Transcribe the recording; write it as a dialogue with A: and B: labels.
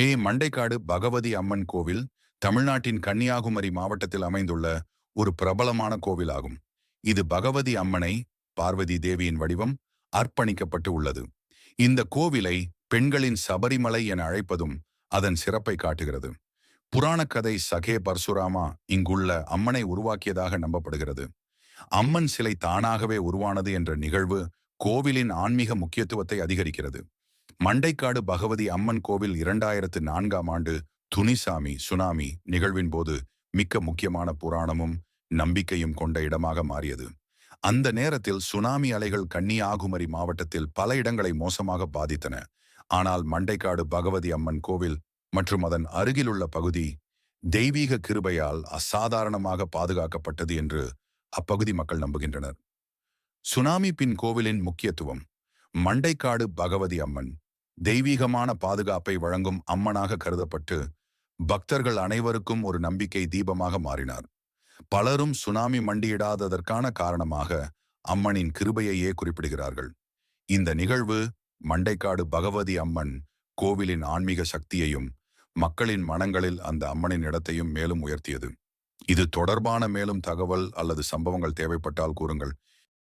A: ஏ. மண்டைக்காடு பகவதி அம்மன் கோவில் தமிழ்நாட்டின் கன்னியாகுமரி மாவட்டத்தில் அமைந்துள்ள ஒரு பிரபலமான கோவிலாகும். இது பகவதி அம்மனை பார்வதி தேவியின் வடிவம் அர்ப்பணிக்கப்பட்டு உள்ளது. இந்த கோவிலை பெண்களின் சபரிமலை என அழைப்பதும் அதன் சிறப்பை காட்டுகிறது. புராணக்கதை சகே பர்சுராமா இங்குள்ள அம்மனை உருவாக்கியதாக நம்பப்படுகிறது. அம்மன் சிலை தானாகவே உருவானது என்ற நிகழ்வு கோவிலின் ஆன்மீக முக்கியத்துவத்தை அதிகரிக்கிறது. மண்டைக்காடு பகவதி அம்மன் கோவில் இரண்டாயிரத்து நான்காம் ஆண்டு துணிசாமி சுனாமி நிகழ்வின் போது மிக்க முக்கியமான புராணமும் நம்பிக்கையும் கொண்ட இடமாக மாறியது. அந்த நேரத்தில் சுனாமி அலைகள் கன்னியாகுமரி மாவட்டத்தில் பல இடங்களை மோசமாக பாதித்தன. ஆனால் மண்டைக்காடு பகவதி அம்மன் கோவில் மற்றும் அதன் அருகிலுள்ள பகுதி தெய்வீக கிருபையால் அசாதாரணமாக பாதுகாக்கப்பட்டது என்று அப்பகுதி மக்கள் நம்புகின்றனர். சுனாமி பின் கோவிலின் முக்கியத்துவம் மண்டைக்காடு பகவதி அம்மன் தெய்வீகமான பாதுகாப்பை வழங்கும் அம்மனாக கருதப்பட்டு பக்தர்கள் அனைவருக்கும் ஒரு நம்பிக்கை தீபமாக மாறினார். பலரும் சுனாமி மண்டியிடாததற்கான காரணமாக அம்மனின் கிருபையையே குறிப்பிடுகிறார்கள். இந்த நிகழ்வு மண்டைக்காடு பகவதி அம்மன் கோவிலின் ஆன்மீக சக்தியையும் மக்களின் மனங்களில் அந்த அம்மனின் இடத்தையும் மேலும் உயர்த்தியது. இது தொடர்பான மேலும் தகவல் அல்லது சம்பவங்கள் தேவைப்பட்டால் கூறுங்கள்.